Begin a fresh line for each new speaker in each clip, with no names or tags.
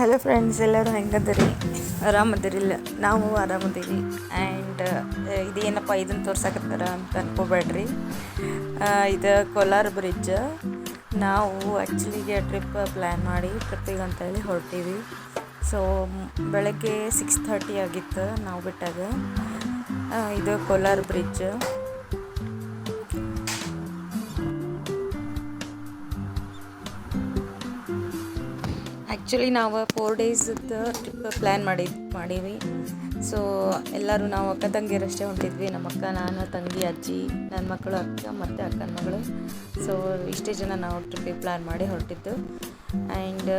Hello friends ಎಲ್ಲರೂ ಹೆಂಗದಿರಿ? ಆರಾಮದಿರಿಲ್ಲ. ನಾವು ಆರಾಮದೀವಿ and ಇದೇನಪ್ಪ ಇದನ್ನು ತೋರ್ಸಕತ್ತಾರ ಅಂತ ಅನ್ಕೋಬೇಡ್ರಿ ಇದು ಕೋಲಾರ ಬ್ರಿಡ್ಜ್ ನಾವು ಆ್ಯಕ್ಚುಲಿಗೆ ಟ್ರಿಪ್ ಪ್ಲ್ಯಾನ್ ಮಾಡಿ ಟ್ರಿಪ್ಪಿಗೆ ಅಂತೇಳಿ ಹೊರಟೀವಿ. ಸೊ ಬೆಳಗ್ಗೆ ಸಿಕ್ಸ್ ಥರ್ಟಿ ಆಗಿತ್ತು ನಾವು ಬಿಟ್ಟಾಗ. ಇದು ಕೋಲಾರ ಬ್ರಿಡ್ಜ್ ಆ್ಯಕ್ಚುಲಿ ನಾವು ಫೋರ್ ಡೇಸದ್ದು ಟ್ರಿಪ್ ಪ್ಲ್ಯಾನ್ ಮಾಡಿ ಮಾಡೀವಿ. ಸೊ ಎಲ್ಲರೂ ನಾವು ಅಕ್ಕ ತಂಗಿಯರಷ್ಟೇ ಹೊಂಟಿದ್ವಿ. ನಮ್ಮ ಅಕ್ಕ, ನಾನು, ತಂಗಿ, ಅಜ್ಜಿ ನನ್ನ ಮಕ್ಕಳು, ಅಕ್ಕ ಮತ್ತು ಅಕ್ಕನ ಮಗಳು. ಸೊ ಇಷ್ಟೇ ಜನ ನಾವು ಟ್ರಿಪ್ಪಿಗೆ ಪ್ಲ್ಯಾನ್ ಮಾಡಿ ಹೊರಟಿದ್ದು. ಆ್ಯಂಡ್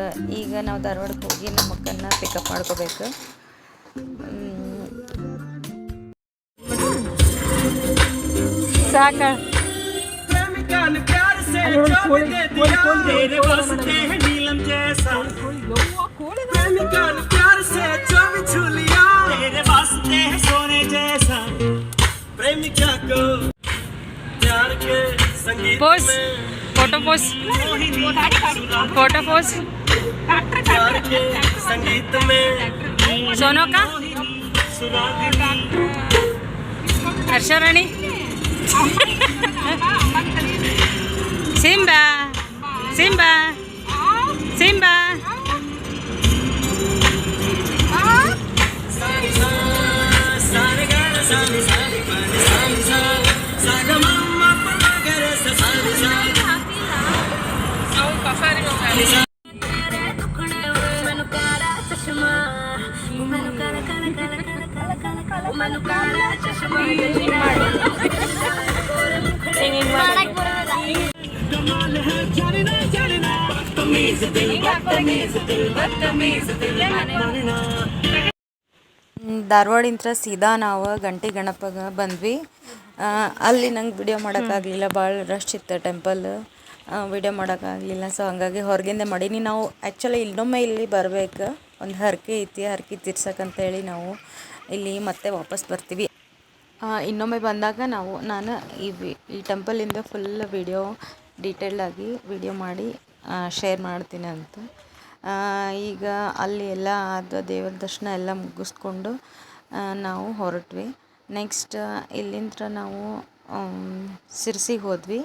ಈಗ ನಾವು ಧಾರವಾಡಕ್ಕೆ ಹೋಗಿ ನಮ್ಮ ಅಕ್ಕನ ಪಿಕಪ್ ಮಾಡ್ಕೋಬೇಕು. ಸಾಕ?
संगीत
पोस फ़ोटो पोस फ़ोटो पोस
संगीत में
सोनो का
Harsha
Rani Rani Simba Simba Simba
हाल है
ಸೀದಾ ನಾವು ಗಂಟಿ ಗಣಪಗೆ ಬಂದ್ವಿ. ಅಲ್ಲಿ ನಂಗೆ ವಿಡಿಯೋ ಮಾಡೋಕ್ಕಾಗಲಿಲ್ಲ. ಭಾಳ ರಶ್ ಇತ್ತು ಟೆಂಪಲ್ ವಿಡಿಯೋ ಮಾಡೋಕ್ಕಾಗಲಿಲ್ಲ. ಸೊ ಹಾಗಾಗಿ ಹೊರಗಿಂದ ಮಾಡೀನಿ. ನಾವು ಆ್ಯಕ್ಚುಲಿ ಇನ್ನೊಮ್ಮೆ ಇಲ್ಲಿ ಬರಬೇಕು. ಒಂದು ಹರಕೆ ಐತಿ. ಹರಕೆ ತೀರ್ಸಕ್ಕಂತೇಳಿ ನಾವು ಇಲ್ಲಿ ಮತ್ತೆ ವಾಪಸ್ ಬರ್ತೀವಿ. ಇನ್ನೊಮ್ಮೆ ಬಂದಾಗ ನಾವು, ನಾನು ಈ ಈ ಟೆಂಪಲಿಂದ ಫುಲ್ ವಿಡಿಯೋ ಡೀಟೇಲ್ಡಾಗಿ ವಿಡಿಯೋ ಮಾಡಿ ಶೇರ್ ಮಾಡ್ತೀನಿ ಅಂತ. ಈಗ ಅಲ್ಲಿ ಎಲ್ಲ ಆದ ದೇವರ ದರ್ಶನ ಎಲ್ಲ ಮುಗಿಸ್ಕೊಂಡು ನಾವು ಹೊರಟ್ವಿ. ನೆಕ್ಸ್ಟ್ ಇಲ್ಲಿಂದ ನಾವು ಸಿರ್ಸಿಗೆ ಹೋದ್ವಿ.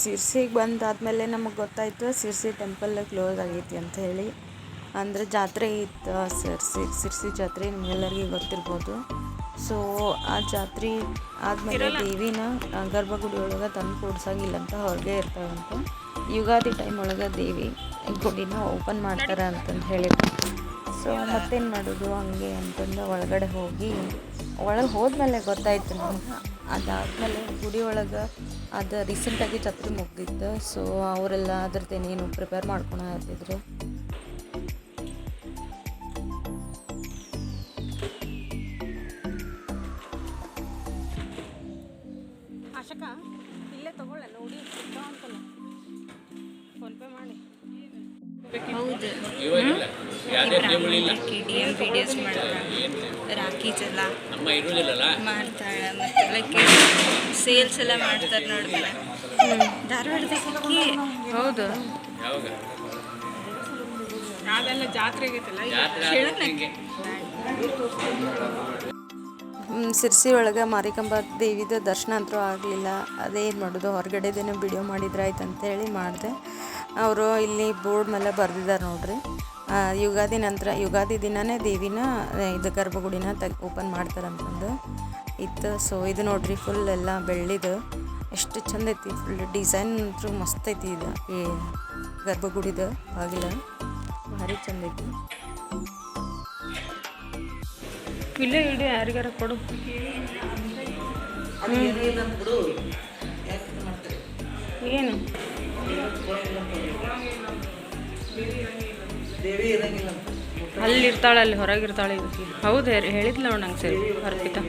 ಸಿರ್ಸಿಗೆ ಬಂದಾದಮೇಲೆ ನಮಗೆ ಗೊತ್ತಾಯಿತು ಸಿರ್ಸಿ ಟೆಂಪಲ್ ಕ್ಲೋಸ್ ಆಗೈತಿ ಅಂತ ಹೇಳಿ. ಅಂದರೆ ಜಾತ್ರೆ ಇತ್ತು ಸಿರ್ಸಿ ಸಿರ್ಸಿ ಜಾತ್ರೆ ನಿಮಗೆಲ್ಲರಿಗೂ ಗೊತ್ತಿರ್ಬೋದು. ಸೊ ಆ ಜಾತ್ರೆ ಆದಮೇಲೆ ದೇವಿನ ಗರ್ಭಗುಡಿ ಒಳಗೆ ತಂದು ಕೂಡ್ಸಂಗಿಲ್ಲ ಅಂತ ಹೊರಗೆ ಇರ್ತಾವಂತ ಯುಗಾದಿ ಟೈಮ್ ಒಳಗೆ ದೇವಿ ಗುಡಿನ ಓಪನ್ ಮಾಡ್ತಾರೆ ಅಂತಂದು ಹೇಳಿದ್ರು. ಸೊ ಮತ್ತೇನು ಮಾಡೋದು ಹಂಗೆ ಅಂತಂದು ಒಳಗಡೆ ಹೋಗಿ ಒಳಗೆ ಹೋದ್ಮೇಲೆ ಗೊತ್ತಾಯ್ತು ನಮ್ಗೆ. ಅದಾದಮೇಲೆ ಗುಡಿ ಒಳಗೆ ಅದು ರೀಸೆಂಟಾಗಿ ಛತ್ರಿ ಮುಗ್ದಿತ್ತು. ಸೊ ಅವರೆಲ್ಲ ಅದ್ರದ್ದೇನೇನು ಪ್ರಿಪೇರ್ ಮಾಡ್ಕೊಳ ಹತ್ತಿದ್ರು
ಅಶಕ ಇಲ್ಲೇ ತಗೊಳ್ಳ ನೋಡಿ ಫೋನ್ ಪೇ ಮಾಡಿ.
ಹೌದು. ರಾಕೀಸ್ ಎಲ್ಲ ಮಾಡ್ತಾಳೆ ಮತ್ತೆ ಸೇಲ್ಸ್ ಎಲ್ಲ ಮಾಡ್ತಾರೆ ನೋಡಿ ಧಾರವಾಡದಾಗ
ಹೌದು.
ಅದೆಲ್ಲ ಜಾತ್ರೆ
ಸಿರ್ಸಿ ಒಳಗೆ ಮಾರಿಕಂಬ ದೇವಿದ ದರ್ಶನ ಅಂತೂ ಆಗಲಿಲ್ಲ. ಅದೇನು ಮಾಡೋದು ಹೊರಗಡೆದೇನೋ ವಿಡಿಯೋ ಮಾಡಿದ್ರಾಯ್ತು ಅಂತ ಅಂತೇಳಿ ಮಾಡಿದೆ. ಅವರು ಇಲ್ಲಿ ಬೋರ್ಡ್ ಮೇಲೆ ಬರೆದಿದ್ದಾರೆ ನೋಡ್ರಿ. ಯುಗಾದಿ ನಂತರ ಯುಗಾದಿ ದಿನವೇ ದೇವಿನ ಇದು ಗರ್ಭಗುಡಿನ ತೆಗ್ ಓಪನ್ ಮಾಡ್ತಾರಂತಂದು ಇತ್ತು. ಸೊ ಇದು ನೋಡ್ರಿ ಫುಲ್ ಎಲ್ಲ ಬೆಳ್ಳಿದು ಎಷ್ಟು ಚಂದ ಐತಿ ಫುಲ್ ಡಿಸೈನ್ ಅಂತೂ ಮಸ್ತ್ ಐತಿ ಇದು. ಈ ಗರ್ಭಗುಡಿದು ಬಾಗಿಲ. ಭಾರಿ ಚಂದ ಐತಿ.
ಇಲ್ಲೇ ಇಡಿ ಯಾರಿಗಾರ ಕೊಡು. ಏನು? ಅಲ್ಲಿ ಇರ್ತಾಳೆ ಅಲ್ಲಿ ಹೊರಗಿರ್ತಾಳೆ ಇವತ್ತು ಹೌದು ಹೇಳಿದ್ಲ ಅವ್ ನಂಗೆ ಸರಿ. ಅರ್ಪಿತಾ.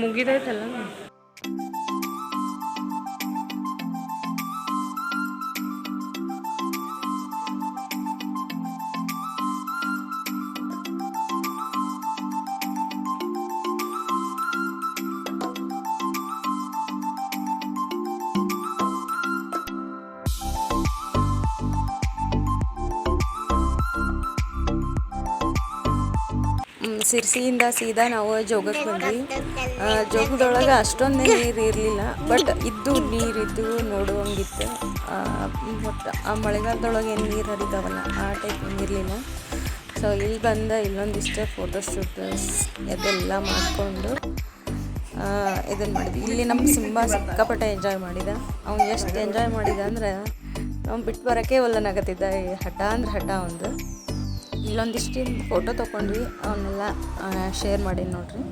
ಮುಗಿದೈತಲ್ಲ?
ಸಿರ್ಸಿಯಿಂದ ಸೀದಾ ನಾವು ಜೋಗಕ್ಕೆ ಬಂದ್ವಿ. ಜೋಗದೊಳಗೆ ಅಷ್ಟೊಂದು ನೀರು ಇರಲಿಲ್ಲ ಬಟ್ ಇದ್ದು ನೀರಿದ್ದು ನೋಡುವಂಗಿತ್ತು. ಬಟ್ ಆ ಮಳೆಗಾಲದೊಳಗೆ ಏನು ನೀರು ಹರಿದಾವಲ್ಲ, ಆ ಟೈಪ್ ಇರಲಿಲ್ಲ. ಸೊ ಇಲ್ಲಿ ಬಂದ ಇಲ್ಲೊಂದಿಷ್ಟು ಫೋಟೋಶೂಟ್ ಅದೆಲ್ಲ ಮಾಡಿಕೊಂಡು ಇದನ್ನು ಮಾಡಿದ್ವಿ. ಇಲ್ಲಿ ನಮ್ಮ ಸಿಂಬ ಸಿಕ್ಕಾಪಟ್ಟೆ ಎಂಜಾಯ್ ಮಾಡಿದ. ಅವ್ನು ಎಷ್ಟು ಎಂಜಾಯ್ ಮಾಡಿದ ಅಂದರೆ, ಅವ್ನು ಬಿಟ್ಟು ಬರೋಕ್ಕೆ ಒಲ್ಲನಾಗತ್ತಿದ್ದ ಈ ಹಠ ಅಂದ್ರೆ ಹಠ ಒಂದು. ಇಲ್ಲೊಂದಿಷ್ಟು ಫೋಟೋ ತೊಗೊಂಡ್ವಿ ಅವನ್ನೆಲ್ಲ ಶೇರ್ ಮಾಡಿ ನೋಡ್ರಿ.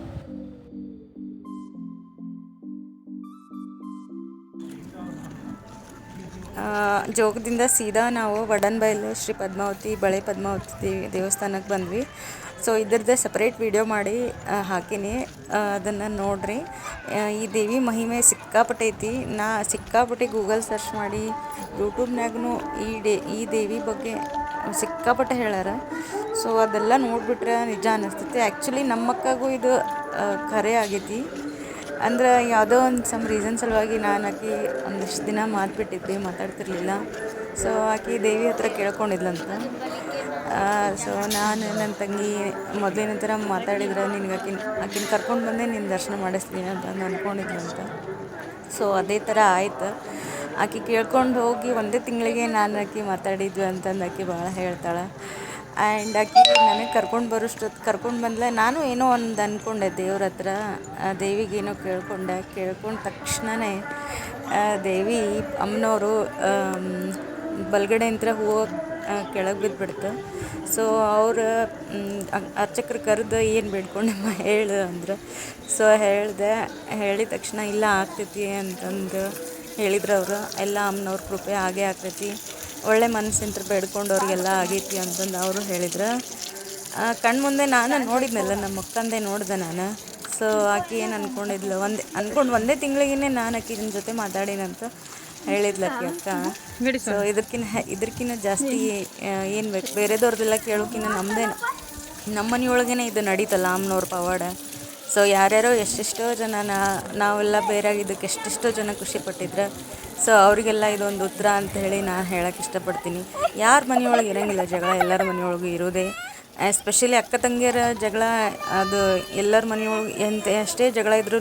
ಜೋಗದಿಂದ ಸೀದಾ ನಾವು ವಡನ್ಬೈಲು ಶ್ರೀ ಪದ್ಮಾವತಿ, ಬಳೆ ಪದ್ಮಾವತಿ ದೇವಿ ದೇವಸ್ಥಾನಕ್ಕೆ ಬಂದ್ವಿ. ಸೊ ಇದ್ರದ್ದು ಸಪ್ರೇಟ್ ವಿಡಿಯೋ ಮಾಡಿ ಹಾಕಿನಿ. ಹಾಕೀನಿ ಅದನ್ನು ನೋಡ್ರಿ. ಈ ದೇವಿ ಮಹಿಮೆ ಸಿಕ್ಕಾಪಟ್ಟೆ ಐತಿ ನಾ ಸಿಕ್ಕಾಪಟ್ಟೆ ಗೂಗಲ್ ಸರ್ಚ್ ಮಾಡಿ ಯೂಟ್ಯೂಬ್ನಾಗೂ ಈ ಡೇ, ಈ ದೇವಿ ಬಗ್ಗೆ ಸಿಕ್ಕಾಪಟ್ಟೆ ಹೇಳ್ಯಾರ. ಸೊ ಅದೆಲ್ಲ ನೋಡಿಬಿಟ್ರೆ ನಿಜ ಅನ್ನಿಸ್ತೈತಿ ಆ್ಯಕ್ಚುಲಿ ನಮ್ಮ ಅಕ್ಕಗೂ ಇದು ಕರೆ ಆಗೈತಿ. ಅಂದ್ರೆ ಯಾವುದೋ ಒಂದು ಸಮ್ ರೀಸನ್ ಸಲುವಾಗಿ ನಾನು ಆಕಿ ಒಂದಿಷ್ಟು ದಿನ ಮಾತ್ಬಿಟ್ಟಿದ್ದೆ, ಮಾತಾಡ್ತಿರ್ಲಿಲ್ಲ. ಸೊ ಆಕಿ ದೇವಿ ಹತ್ರ ಕೇಳ್ಕೊಂಡಿದ್ಲಂತ. ಸೊ ನಾನು ನನ್ನ ತಂಗಿ ಮೊದಲಿನ ಥರ ಮಾತಾಡಿದ್ರೆ ನಿನಗೆ ಆಕಿನ ಆಕಿನ ಕರ್ಕೊಂಡು ಬಂದೆ ನಿನ್ನ ದರ್ಶನ ಮಾಡಿಸ್ತೀನಿ ಅಂತ ಅಂದ್ಕೊಂಡಿದ್ಲಂತ. ಸೊ ಅದೇ ಥರ ಆಯ್ತು. ಆಕಿ ಕೇಳ್ಕೊಂಡು ಹೋಗಿ ಒಂದೇ ತಿಂಗಳಿಗೆ ನಾನು ಆಕೆ ಮಾತಾಡಿದ್ವಿ ಅಂತಂದು ಆಕೆ ಭಾಳ ಹೇಳ್ತಾಳೆ. ಆ್ಯಂಡ್ ಆಕೆ ನನಗೆ ಕರ್ಕೊಂಡು ಬರೋಷ್ಟೊತ್ತು ಕರ್ಕೊಂಡು ಬಂದ್ಲೆ ನಾನು ಏನೋ ಒಂದು ಅಂದ್ಕೊಂಡೆ ದೇವ್ರ ಹತ್ರ. ದೇವಿಗೇನೋ ಕೇಳ್ಕೊಂಡೆ. ಕೇಳ್ಕೊಂಡ ತಕ್ಷಣವೇ ದೇವಿ ಅಮ್ಮನವರು ಬಲ್ಗಡೆಯಿಂದ ಹೂವು ಕೆಳಗೆ ಬಿದ್ದುಬಿಡ್ತು ಸೊ ಅವರು ಅರ್ಚಕರು ಕರೆದು ಏನು ಬೇಡ್ಕೊಂಡಮ್ಮ ಹೇಳು ಅಂದ್ರೆ. ಸೊ ಹೇಳಿದೆ ಹೇಳಿದ ತಕ್ಷಣ ಇಲ್ಲ ಆಗ್ತೈತಿ ಅಂತಂದು ಹೇಳಿದ್ರು ಅವರು ಎಲ್ಲ ಅಮ್ಮನವ್ರ ಕೃಪೆ ಆಗೇ ಆಗ್ತೈತಿ. ಒಳ್ಳೆ ಮನಸ್ಸಿಂತ್ರ ಬೇಡ್ಕೊಂಡವ್ರಿಗೆಲ್ಲ ಆಗೈತಿ ಅಂತಂದು ಅವರು ಹೇಳಿದ್ರು. ಕಣ್ಮುಂದೆ ನಾನು ನೋಡಿದ್ನಲ್ಲ ನಮ್ಮ ಅಕ್ಕಂದೇ ನೋಡಿದೆ ನಾನು. ಸೊ ಆಕೆ ಏನು ಅಂದ್ಕೊಂಡಿದ್ಲು ಒಂದೇ ಅಂದ್ಕೊಂಡು ಒಂದೇ ತಿಂಗಳಿಗೇ ನಾನು ಆಕಿನ ಜೊತೆ ಮಾತಾಡಿನಂತ ಹೇಳಿದ್ಲ ಆಕೆ ಅಕ್ಕ. ಸೊ ಇದಕ್ಕಿಂತ ಇದಕ್ಕಿಂತ ಜಾಸ್ತಿ ಏನು ಬೇಕು ಬೇರೆದವ್ರದ್ದೆಲ್ಲ ಕೇಳೋಕ್ಕಿಂತ ನಮ್ಮದೇ ನಮ್ಮ ಮನೆಯೊಳಗೇ ಇದು ನಡೀತಲ್ಲ ಅಮ್ಮನವ್ರ ಪವಾಡ. ಸೊ ಯಾರ್ಯಾರೋ ಎಷ್ಟೆಷ್ಟೋ ಜನ ನಾವೆಲ್ಲ ಬೇರೆ ಇದಕ್ಕೆ ಎಷ್ಟೆಷ್ಟೋ ಜನ ಖುಷಿ ಪಟ್ಟಿದ್ರೆ, ಸೊ ಅವರಿಗೆಲ್ಲ ಇದೊಂದು ಉತ್ತರ ಅಂತ ಹೇಳಿ ನಾನು ಹೇಳಕ್ಕೆ ಇಷ್ಟಪಡ್ತೀನಿ. ಯಾರ ಮನೆಯೊಳಗೆ ಇರೋಂಗಿಲ್ಲ ಜಗಳ, ಎಲ್ಲರ ಮನೆಯೊಳಗೂ ಇರೋದೇ. ಎಸ್ಪೆಷಲಿ ಅಕ್ಕ ತಂಗಿಯರ ಜಗಳ, ಅದು ಎಲ್ಲರ ಮನೆಯೊಳಗೆ ಎಂತ, ಎಷ್ಟೇ ಜಗಳ ಇದ್ರೂ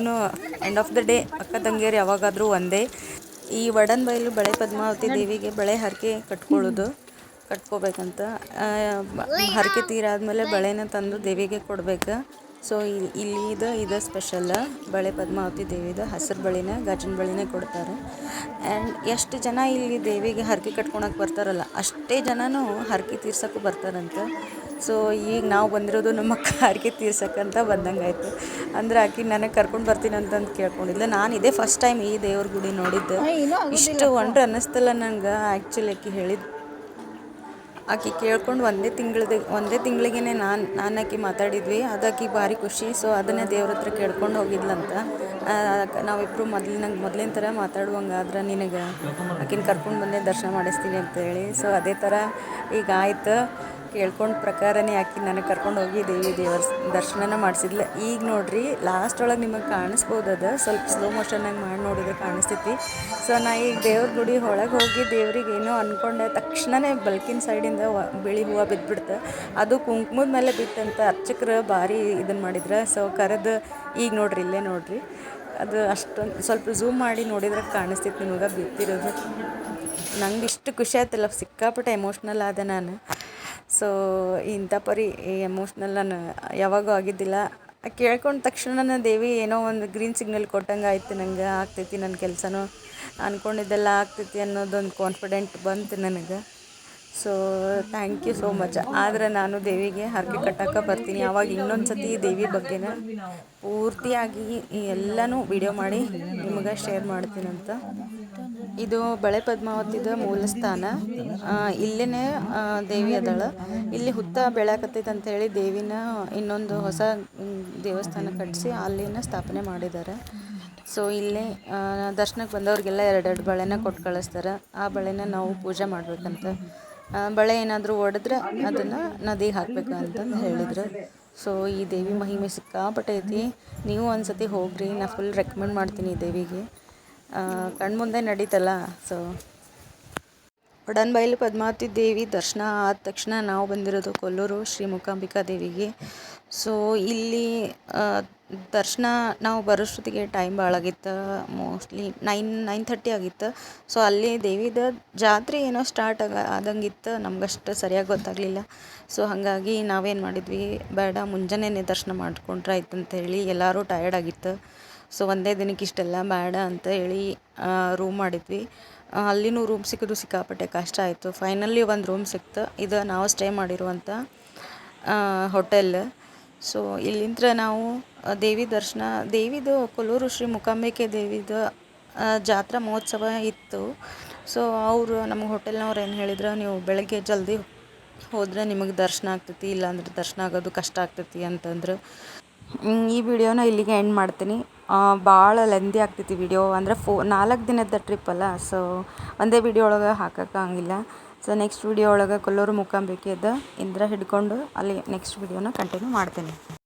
ಎಂಡ್ ಆಫ್ ದ ಡೇ ಅಕ್ಕ ತಂಗಿಯರು ಯಾವಾಗಾದರೂ ಒಂದೇ. ಈ ವಡನ್ ಬೈಲು ಬಳೆ ಪದ್ಮಾವತಿ ದೇವಿಗೆ ಬಳೆ ಹರಕೆ ಕಟ್ಕೊಳ್ಳೋದು, ಕಟ್ಕೋಬೇಕಂತ. ಹರಕೆ ತೀರಾದ್ಮೇಲೆ ಬಳೆನ ತಂದು ದೇವಿಗೆ ಕೊಡ್ಬೇಕು. ಸೊ ಇಲ್ಲಿ ಇದು ಇದು ಸ್ಪೆಷಲ್ ಬಳೆ ಪದ್ಮಾವತಿ ದೇವಿದು ಹಸಿರು ಬಳಿನ ಗಾಜಿನ ಬಳಿನೇ ಕೊಡ್ತಾರೆ. ಆ್ಯಂಡ್ ಎಷ್ಟು ಜನ ಇಲ್ಲಿ ದೇವಿಗೆ ಹರಕೆ ಕಟ್ಕೊಳಕ್ಕೆ ಬರ್ತಾರಲ್ಲ ಅಷ್ಟೇ ಜನನೂ ಹರಕೆ ತೀರ್ಸೋಕ್ಕೂ ಬರ್ತಾರಂತೆ. ಸೊ ಈಗ ನಾವು ಬಂದಿರೋದು ನಮ್ಮ ಅಕ್ಕ ಹರಕೆ ತೀರ್ಸಕ್ಕಂತ ಬಂದಂಗೆ ಆಯಿತು ಅಂದ್ರೆ ಆಕಿ ನನಗೆ ಕರ್ಕೊಂಡು ಬರ್ತೀನಿ ಅಂತಂದು ಕೇಳ್ಕೊಂಡಿದ್ದೆ ನಾನು ಇದೇ ಫಸ್ಟ್ ಟೈಮ್ ಈ ದೇವ್ರ ಗುಡಿ ನೋಡಿದ್ದೆ. ಇಷ್ಟು ಒಂಡ್ರೆ ಅನ್ನಿಸ್ತಲ್ಲ ನನಗೆ ಆ್ಯಕ್ಚುಲಿ ಆಕಿ ಹೇಳಿದ್ದು ಆಕಿ ಕೇಳ್ಕೊಂಡು ಒಂದೇ ತಿಂಗಳದ, ಒಂದೇ ತಿಂಗಳಿಗೆ ನಾನು ನಾನು ಆಕೆ ಮಾತಾಡಿದ್ವಿ. ಅದಕ್ಕೆ ಭಾರಿ ಖುಷಿ. ಸೊ ಅದನ್ನೇ ದೇವ್ರ ಹತ್ರ ಕೇಳ್ಕೊಂಡು ಹೋಗಿದ್ಲಂತ. ನಾವಿಬ್ಬರು ಮೊದ್ಲಿನಂಗೆ ಮೊದಲಿನ ಥರ ಮಾತಾಡುವಂಗಾದ್ರೆ ನಿನಗೆ ಆಕಿನ ಕರ್ಕೊಂಡು ಬಂದೆ ದರ್ಶನ ಮಾಡಿಸ್ತೀನಿ ಅಂತೇಳಿ ಸೊ ಅದೇ ಥರ ಈಗ ಆಯ್ತು. ಕೇಳ್ಕೊಂಡ ಪ್ರಕಾರನೇ ಆಕಿ ನನಗೆ ಕರ್ಕೊಂಡು ಹೋಗಿ ದೇವಿ ದೇವರ ದರ್ಶನನ ಮಾಡಿಸಿದ್ಲ. ಈಗ ನೋಡ್ರಿ ಲಾಸ್ಟ್ ಒಳಗೆ ನಿಮಗೆ ಕಾಣಿಸ್ಬೋದು ಅದು ಸ್ವಲ್ಪ ಸ್ಲೋ ಮೋಷನ್ನಾಗಿ ಮಾಡಿ ನೋಡಿದ್ರೆ ಕಾಣಿಸ್ತೈತಿ. ಸೊ ನಾ ಈಗ ದೇವ್ರ ಗುಡಿ ಒಳಗೆ ಹೋಗಿ ದೇವ್ರಿಗೆ ಏನೋ ಅಂದ್ಕೊಂಡೆ ತಕ್ಷಣನೇ ಬಲ್ಕಿನ ಸೈಡಿಂದ ಬಿಳಿ ಹೂವು ಬಿದ್ದುಬಿಡ್ತು ಅದು ಕುಂಕುಮದ ಮೇಲೆ ಬಿತ್ತಂತ ಅರ್ಚಕರು ಭಾರಿ ಇದನ್ನು ಮಾಡಿದ್ರೆ. ಸೊ ಕರೆದು ಈಗ ನೋಡ್ರಿ, ಇಲ್ಲೇ ನೋಡ್ರಿ. ಅದು ಅಷ್ಟೊಂದು ಸ್ವಲ್ಪ ಝೂಮ್ ಮಾಡಿ ನೋಡಿದ್ರೆ ಕಾಣಿಸ್ತಿತ್ತು ನಿಮಗೆ ಬಿತ್ತಿರೋದು. ನಂಗೆ ಇಷ್ಟು ಖುಷಿ ಆಯ್ತಲ್ಲ, ಸಿಕ್ಕಾಪಟ್ಟೆ ಎಮೋಷ್ನಲ್ ಆದ ನಾನು. ಸೊ ಇಂಥ ಪರಿ ಎಮೋಷ್ನಲ್ ನಾನು ಯಾವಾಗೂ ಆಗಿದ್ದಿಲ್ಲ. ಕೇಳ್ಕೊಂಡ ತಕ್ಷಣ ದೇವಿ ಏನೋ ಒಂದು ಗ್ರೀನ್ ಸಿಗ್ನಲ್ ಕೊಟ್ಟಂಗೆ ಆಯ್ತು ನನಗೆ ಆಗ್ತೈತಿ ನನ್ನ ಕೆಲಸನೂ. ಅಂದ್ಕೊಂಡಿದ್ದೆಲ್ಲ ಆಗ್ತೈತಿ ಅನ್ನೋದೊಂದು ಕಾನ್ಫಿಡೆಂಟ್ ಬಂತು ನನಗೆ. So thank you so much ಆದರೆ ನಾನು ದೇವಿಗೆ ಹರಕೆ ಕಟ್ಟಕ್ಕೆ ಬರ್ತೀನಿ. ಅವಾಗ ಇನ್ನೊಂದು ಸತಿ ದೇವಿ ಬಗ್ಗೆನ ಪೂರ್ತಿಯಾಗಿ ಎಲ್ಲನೂ ವಿಡಿಯೋ ಮಾಡಿ ನಿಮಗೆ ಶೇರ್ ಮಾಡ್ತೀನಂತ ಇದು ಬಳೆ ಪದ್ಮಾವತಿದ ಮೂಲ ಸ್ಥಾನ. ಇಲ್ಲೇ ದೇವಿ ಅದಳ. ಇಲ್ಲಿ ಹುತ್ತ ಬೆಳಕತ್ತೈತೆ ಅಂತ ಹೇಳಿ ದೇವಿನ ಇನ್ನೊಂದು ಹೊಸ ದೇವಸ್ಥಾನ ಕಟ್ಟಿಸಿ ಅಲ್ಲಿನ ಸ್ಥಾಪನೆ ಮಾಡಿದ್ದಾರೆ. ಸೊ ಇಲ್ಲಿ ದರ್ಶನಕ್ಕೆ ಬಂದವ್ರಿಗೆಲ್ಲ ಎರಡೆರಡು ಬಳೆನ ಕೊಟ್ಟು ಕಳಿಸ್ತಾರೆ. ಆ ಬಳೆನ ನಾವು ಪೂಜೆ ಮಾಡಬೇಕಂತ. ಬಳೆ ಏನಾದರೂ ಒಡೆದ್ರೆ ಅದನ್ನು ನದಿಗೆ ಹಾಕಬೇಕು ಅಂತಂದು ಹೇಳಿದ್ರು. ಸೊ ಈ ದೇವಿ ಮಹಿಮೆ ಸಿಕ್ಕಾಪಟ್ಟೆ ಐತಿ ನೀವು ಒಂದ್ಸತಿ ಹೋಗ್ರಿ, ನಾ ಫುಲ್ ರೆಕಮೆಂಡ್ ಮಾಡ್ತೀನಿ ಈ ದೇವಿಗೆ. ಕಣ್ಮುಂದೆ ನಡೀತಲ್ಲ ಸೊ ಒಡನ್ಬೈಲು ಪದ್ಮಾವತಿ ದೇವಿ ದರ್ಶನ ಆದ ತಕ್ಷಣ ನಾವು ಬಂದಿರೋದು ಕೊಲ್ಲೂರು ಶ್ರೀ ಮೂಕಾಂಬಿಕಾ ದೇವಿಗೆ. ಸೊ ಇಲ್ಲಿ ದರ್ಶನ ನಾವು ಬರೋಷ್ಟೊತ್ತಿಗೆ ಟೈಮ್ ಭಾಳಾಗಿತ್ತು ಮೋಸ್ಟ್ಲಿ ನೈನ್ ನೈನ್ ಥರ್ಟಿ ಆಗಿತ್ತು. ಸೊ ಅಲ್ಲಿ ದೇವಿದ ಜಾತ್ರೆ ಏನೋ ಸ್ಟಾರ್ಟ್ ಆಗ, ಆದಂಗಿತ್ತು. ನಮ್ಗಷ್ಟು ಸರಿಯಾಗಿ ಗೊತ್ತಾಗಲಿಲ್ಲ. ಸೊ ಹಾಗಾಗಿ ನಾವೇನು ಮಾಡಿದ್ವಿ, ಬೇಡ ಮುಂಜಾನೆ ದರ್ಶನ ಮಾಡ್ಕೊಂಡ್ರೆ ಆಯ್ತು ಅಂತ ಹೇಳಿ ಎಲ್ಲರೂ ಟಯರ್ಡ್ ಆಗಿತ್ತು. ಸೊ ಒಂದೇ ದಿನಕ್ಕೆ ಇಷ್ಟೆಲ್ಲ ಬೇಡ ಅಂತ ಹೇಳಿ ರೂಮ್ ಮಾಡಿದ್ವಿ. ಅಲ್ಲಿನೂ ರೂಮ್ ಸಿಕ್ಕಿದ್ರು ಸಿಕ್ಕಾಪಟ್ಟೆ ಕಷ್ಟ ಆಯಿತು. ಫೈನಲಿ ಒಂದು ರೂಮ್ ಸಿಕ್ತು. ಇದು ನಾವು ಸ್ಟೇ ಮಾಡಿರುವಂಥ ಹೋಟೆಲ್ ಸೊ ಇಲ್ಲಿಂದ ನಾವು ದೇವಿ ದರ್ಶನ, ದೇವಿದು ಕೊಲ್ಲೂರು ಶ್ರೀ ಮುಕಾಂಬಿಕೆ ದೇವಿದು ಜಾತ್ರಾ ಮಹೋತ್ಸವ ಇತ್ತು. ಸೊ ಅವರು ನಮ್ಮ ಹೋಟೆಲ್ನವ್ರು ಏನು ಹೇಳಿದ್ರು, ನೀವು ಬೆಳಗ್ಗೆ ಜಲ್ದಿ ಹೋದರೆ ನಿಮಗೆ ದರ್ಶನ ಆಗ್ತೈತಿ, ಇಲ್ಲಾಂದ್ರೆ ದರ್ಶನ ಆಗೋದು ಕಷ್ಟ ಆಗ್ತೈತಿ ಅಂತಂದ್ರು. ಈ ವಿಡಿಯೋನ ಇಲ್ಲಿಗೆ ಎಂಡ್ ಮಾಡ್ತೀನಿ. ಭಾಳ ಲೆಂದಿ ಆಗ್ತೈತಿ ವಿಡಿಯೋ ಅಂದರೆ ಫೋ, ನಾಲ್ಕು ದಿನದ ಟ್ರಿಪ್ ಅಲ್ಲ ಸೊ ಒಂದೇ ವಿಡಿಯೋ ಒಳಗೆ ಹಾಕೋಕ್ಕಾಗಿಲ್ಲ ಸೊ ನೆಕ್ಸ್ಟ್ ವಿಡಿಯೋ ಒಳಗೆ ಕೊಲ್ಲೂರು ಮೂಕಾಂಬಿಕೆದ ಇಂದ್ರ ಹಿಡ್ಕೊಂಡು ಅಲ್ಲಿ ನೆಕ್ಸ್ಟ್ ವಿಡಿಯೋನ ಕಂಟಿನ್ಯೂ ಮಾಡ್ತೀನಿ.